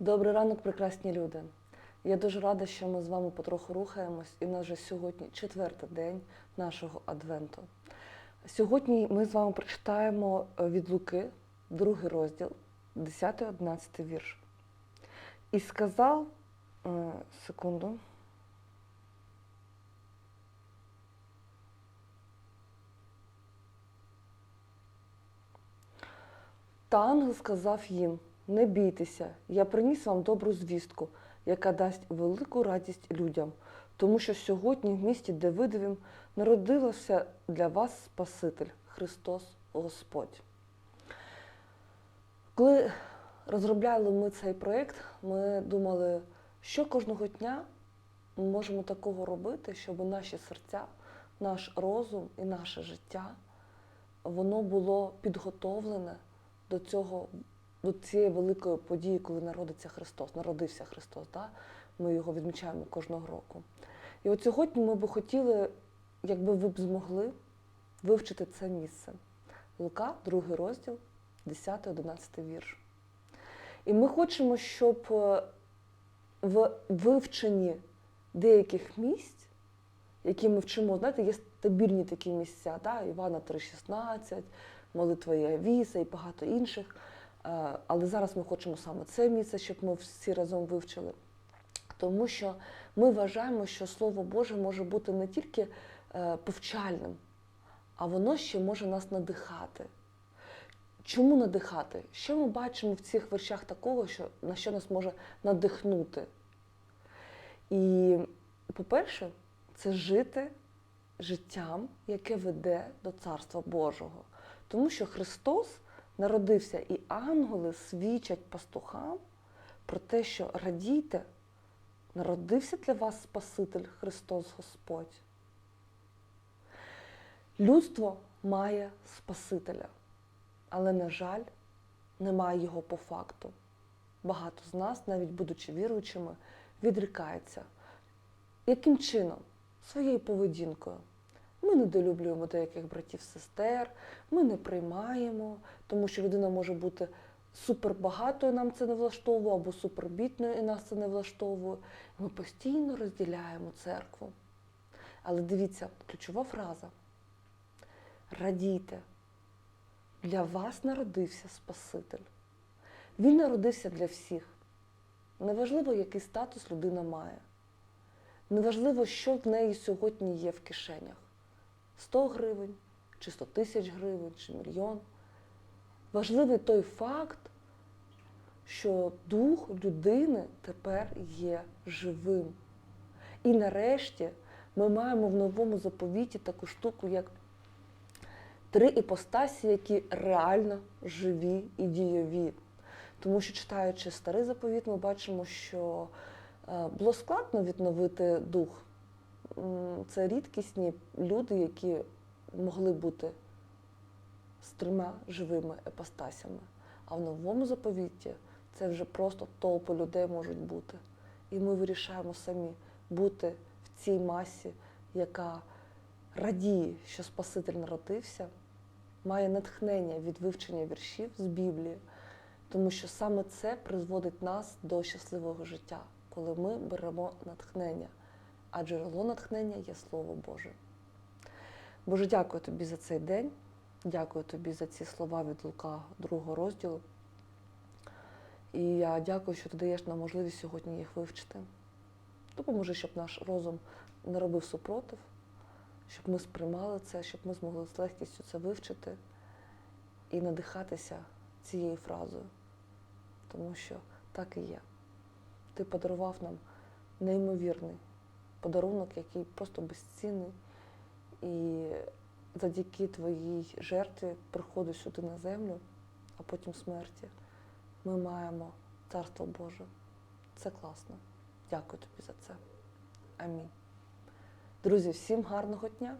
Добрий ранок, прекрасні люди. Я дуже рада, що ми з вами потроху рухаємось, і в нас вже сьогодні четвертий день нашого адвенту. Сьогодні ми з вами прочитаємо е, від Луки, другий розділ, 10-11 вірш. І сказав, е, секунду. Та ангел сказав їм: Не бійтеся, я приніс вам добру звістку, яка дасть велику радість людям, тому що сьогодні в місті Давидовім народився для вас Спаситель Христос Господь. Коли розробляли ми цей проєкт, ми думали, що кожного дня ми можемо такого робити, щоб наші серця, наш розум і наше життя воно було підготовлене до цього, до цієї великої події, коли народиться Христос, народився Христос. Да? Ми його відмічаємо кожного року. І от сьогодні ми би хотіли, якби ви б змогли вивчити це місце. Лука, другий розділ, 10-11 вірш. І ми хочемо, щоб е, в вивченні деяких місць, які ми вчимо, знаєте, є стабільні такі місця, да? Івана 3,16, молитва Євіса і багато інших. Е, Але зараз ми хочемо саме це місце, щоб ми всі разом вивчили. Тому що ми вважаємо, що Слово Боже може бути не тільки е, повчальним, а воно ще може нас надихати. Чому надихати? Що ми бачимо в цих вершах такого, що, на що нас може надихнути? І, по-перше, це жити життям, яке веде до Царства Божого. Тому що Христос народився, і ангели свідчать пастухам про те, що радійте, народився для вас Спаситель Христос Господь. Людство має Спасителя, але, на жаль, немає його по факту. Багато з нас, навіть будучи віруючими, відрікається. Яким чином? Своєю поведінкою. Ми недолюблюємо деяких братів, сестер, ми не приймаємо, тому що людина може бути супербагатою, нам це не влаштовує, або супербітною, і нас це не влаштовує. Ми постійно розділяємо церкву. Але дивіться, ключова фраза. Радійте, для вас народився Спаситель. Він народився для всіх. Неважливо, який статус людина має. Неважливо, що в неї сьогодні є в кишенях. 100 гривень, чи 100 тисяч гривень, чи мільйон. Важливий той факт, що дух людини тепер є живим. І нарешті ми маємо в новому заповіті таку штуку, як три іпостасі, які реально живі і дійові. Тому що, читаючи старий заповіт, ми бачимо, що е, було складно відновити дух. Це рідкісні люди, які могли бути з трьома живими епостасями. А в новому заповіті це вже просто толпи людей можуть бути. І ми вирішаємо самі бути в цій масі, яка радіє, що Спаситель народився, має натхнення від вивчення віршів з Біблії, тому що саме це призводить нас до щасливого життя, коли ми беремо натхнення. А джерело натхнення є Слово Боже. Боже, дякую тобі за цей день. Дякую тобі за ці слова від Лука другого розділу. І я дякую, що ти даєш нам можливість сьогодні їх вивчити. Допоможи, щоб наш розум не робив супротив, щоб ми сприймали це, щоб ми змогли з легкістю це вивчити і надихатися цією фразою. Тому що так і є. Ти подарував нам неймовірний подарунок, який просто безцінний. І завдяки твоїй жертві приходу сюди на землю, а потім смерті, ми маємо Царство Боже. Це класно. Дякую тобі за це. Амінь. Друзі, всім гарного дня!